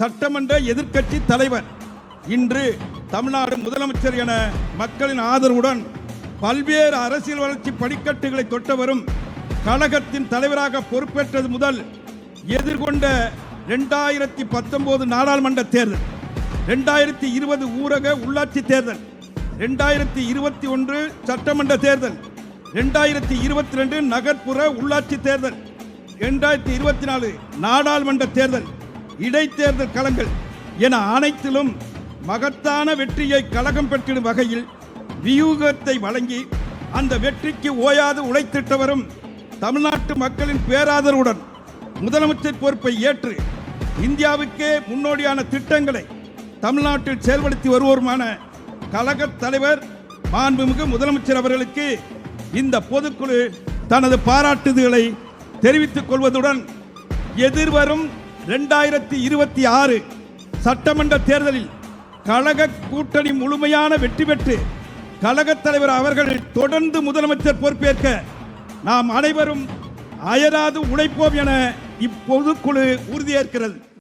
சட்டமன்ற எதிர்க்கட்சி தலைவர். இன்று தமிழ்நாடு முதலமைச்சர் என மக்களின் ஆதரவுடன் பல்வேறு அரசியல் வளர்ச்சி படிக்கட்டுகளை தொட்ட வரும் கழகத்தின் தலைவராக பொறுப்பேற்றது முதல் எதிர்கொண்ட இரண்டாயிரத்தி பத்தொன்பது நாடாளுமன்ற தேர்தல் ரெண்டாயிரத்தி இருபது ஊரக உள்ளாட்சி தேர்தல் ரெண்டாயிரத்தி இருபத்தி ஒன்று சட்டமன்ற தேர்தல் ரெண்டாயிரத்தி இருபத்தி ரெண்டு நகர்ப்புற உள்ளாட்சி தேர்தல் ரெண்டாயிரத்தி இருபத்தி நாலு நாடாளுமன்ற தேர்தல் இடைத்தேர்தல் களங்கள் என அனைத்திலும் மகத்தான வெற்றியை கழகம் பெற்றிடும் வகையில் வியூகத்தை வழங்கி அந்த வெற்றிக்கு ஓயாது உழைத்திட்டவரும் தமிழ்நாட்டு மக்களின் பேராதரவுடன் முதலமைச்சர் பொறுப்பை ஏற்று இந்தியாவுக்கே முன்னோடியான திட்டங்களை தமிழ்நாட்டில் செயல்படுத்தி வருவோருமான கழக தலைவர் மாண்புமிகு முதலமைச்சர் அவர்களுக்கு இந்த பொதுக்குழு தனது பாராட்டுதல்களை தெரிவித்துக் கொள்வதுடன் எதிர்வரும் ரெண்டாயிரத்தி இருபத்தி ஆறு சட்டமன்ற தேர்தலில் கழக கூட்டணி முழுமையான வெற்றி பெற்று கழகத் தலைவர் அவர்கள் தொடர்ந்து முதலமைச்சர் பொறுப்பேற்க நாம் அனைவரும் அயராது உழைப்போம் என இப்பொதுக்குழு உறுதியேற்கிறது.